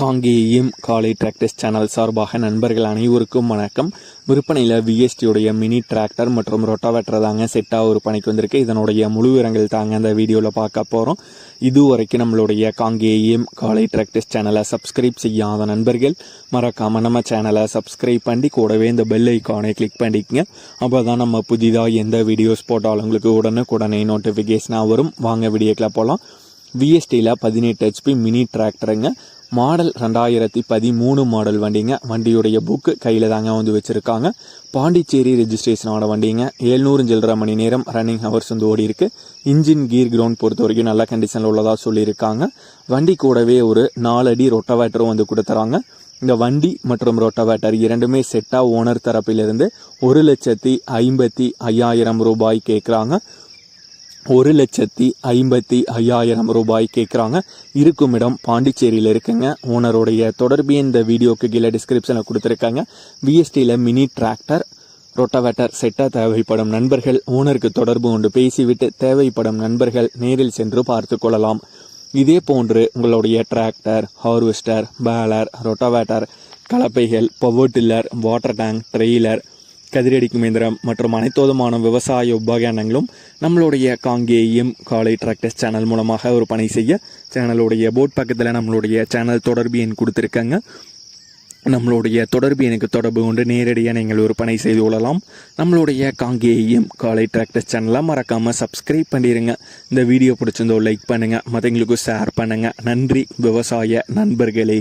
காங்கேயம் காலை tractors channel சார்பாக நண்பர்கள் அனைவருக்கும் வணக்கம். விற்பனையில் விஎஸ்டியுடைய மினி டிராக்டர் மற்றும் ரொட்டாவேட்டர் தாங்க செட்டாக விற்பனைக்கு வந்திருக்கு. இதனுடைய முழு விவரங்கள் தாங்க அந்த வீடியோவில் பார்க்க போகிறோம் இதுவரைக்கும் நம்மளுடைய காங்கேயம் காலை டிராக்டர்ஸ் சேனலை சப்ஸ்கிரைப் செய்யாத நண்பர்கள் மறக்காமல் நம்ம சேனலை சப்ஸ்கிரைப் பண்ணி கூடவே இந்த பெல் ஐக்கானை கிளிக் பண்ணிக்கங்க. அப்போ தான் நம்ம புதிதாக எந்த வீடியோஸ் போட்டாலும் உங்களுக்கு உடனுக்குடனே நோட்டிஃபிகேஷனாக வரும். வாங்க வீடியோக்கில் போகலாம் விஎஸ்டியில் பதினெட்டு ஹெச்பி மினி டிராக்டருங்க மாடல் ரெண்டாயிரத்தி பதிமூணு மாடல் வண்டிங்க. வண்டியுடைய புக்கு கையில் தாங்க வந்து வச்சுருக்காங்க. பாண்டிச்சேரி ரெஜிஸ்ட்ரேஷனோட வண்டிங்க. ஏழ்நூறு சில்லரை மணி நேரம் ரன்னிங் ஹவர்ஸ் வந்து ஓடி இருக்கு இன்ஜின் கீர் கிரவுண்ட் பொறுத்த வரைக்கும் நல்ல கண்டிஷனில் உள்ளதாக சொல்லியிருக்காங்க. வண்டி கூடவே ஒரு நாலு அடி ரொட்டவேட்டரும் வந்து கொடுத்துறாங்க. இந்த வண்டி மற்றும் ரொட்டவேட்டர் இரண்டுமே செட்டாக ஓனர் தரப்பிலிருந்து ஒரு லட்சத்தி ஐம்பத்தி ஐயாயிரம் ரூபாய் கேட்குறாங்க ஒரு லட்சத்தி ஐம்பத்தி ஐயாயிரம் ரூபாய் கேட்குறாங்க இருக்கும் இடம் பாண்டிச்சேரியில் இருக்குங்க. ஓனருடைய தொடர்பு இந்த வீடியோக்கு கீழே டிஸ்கிரிப்ஷனில் கொடுத்துருக்காங்க. விஎஸ்டியில் மினி டிராக்டர் ரொட்டவேட்டர் செட்டாக தேவைப்படும் நண்பர்கள் ஓனருக்கு தொடர்பு கொண்டு பேசிவிட்டு தேவைப்படும் நண்பர்கள் நேரில் சென்று பார்த்து கொள்ளலாம். இதே போன்று உங்களுடைய tractor harvester baler rotavator கலப்பைகள் power tiller water tank trailer கதிரடிக்கும் இயந்திரம் மற்றும் அனைத்துவிதமான விவசாய உபகரணங்களும் நம்மளுடைய காங்கேயம் காலை டிராக்டர்ஸ் சேனல் மூலமாக ஒரு பணி செய்ய சேனலுடைய போர்ட் பக்கத்தில் நம்மளுடைய சேனல் தொடர்பு எண் கொடுத்துருக்காங்க. நம்மளுடைய தொடர்பு எனக்கு தொடர்பு கொண்டு நேரடியாக நீங்கள் விற்பனை செய்து கொள்ளலாம். நம்மளுடைய காங்கேயம் காலை டிராக்டர்ஸ் சேனலை மறக்காமல் சப்ஸ்கிரைப் பண்ணிடுங்க இந்த வீடியோ பிடிச்சிருந்தோ லைக் பண்ணுங்கள் மற்றவங்களுக்கும் ஷேர் பண்ணுங்கள் நன்றி. விவசாய நண்பர்களே.